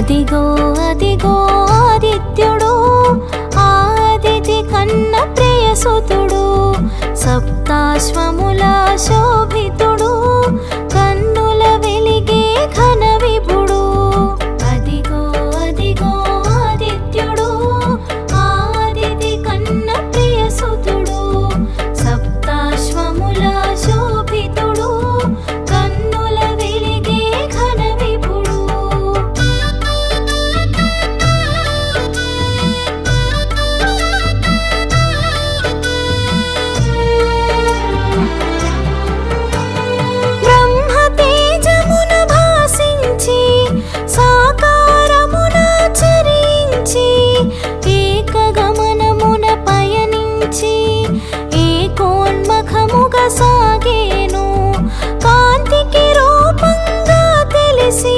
అదిగో అదిగో ఆదిత్యుడు ఆదితి కన్న ప్రియసుతుడు సప్తాశ్వముల సాగేను కాంతికి రూపంగా తెలిసి